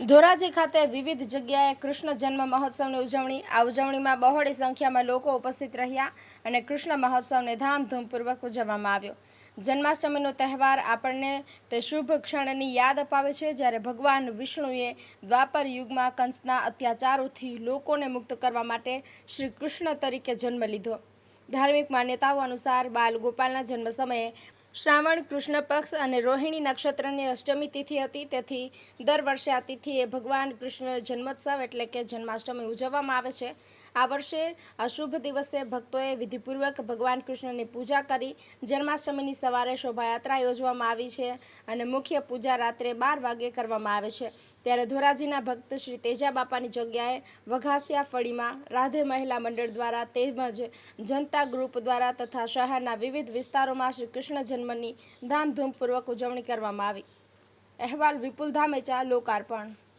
ધોરાજી ખાતે વિવિધ જગ્યાએ કૃષ્ણ જન્મ મહોત્સવની ઉજવણી. આ ઉજવણીમાં બહોળી સંખ્યામાં લોકો ઉપસ્થિત રહ્યા અને કૃષ્ણ મહોત્સવને ધામધૂમપૂર્વક ઉજવવામાં આવ્યો. જન્માષ્ટમીનો તહેવાર આપણને તે શુભ ક્ષણની યાદ અપાવે છે જ્યારે ભગવાન વિષ્ણુએ દ્વાપર યુગમાં કંસના અત્યાચારોથી લોકોને મુક્ત કરવા માટે શ્રી કૃષ્ણ તરીકે જન્મ લીધો. ધાર્મિક માન્યતાઓ અનુસાર બાલ ગોપાલના જન્મ સમયે શ્રાવણ, કૃષ્ણ પક્ષ અને રોહિણી નક્ષત્રની અષ્ટમી તિથિ હતી. તેથી દર વર્ષે આ તિથિએ ભગવાન કૃષ્ણ જન્મોત્સવ એટલે કે જન્માષ્ટમી ઉજવવામાં આવે છે. આ વર્ષે આ શુભ દિવસે ભક્તોએ વિધિપૂર્વક ભગવાન કૃષ્ણની પૂજા કરી. જન્માષ્ટમીની સવારે શોભાયાત્રા યોજવામાં આવી છે અને મુખ્ય પૂજા રાત્રે બાર વાગે કરવામાં આવે છે. ત્યારે ધોરાજીના ભક્ત શ્રી તેજા બાપાની જગ્યાએ વઘાસિયા ફળીમાં રાધે મહિલા મંડળ દ્વારા તેમજ જનતા ગ્રુપ દ્વારા તથા શહેરના વિવિધ વિસ્તારોમાં શ્રી કૃષ્ણ જન્મની ધામધૂમપૂર્વક ઉજવણી કરવામાં આવી. અહેવાલ વિપુલ ધામેચા, લોકાર્પણ.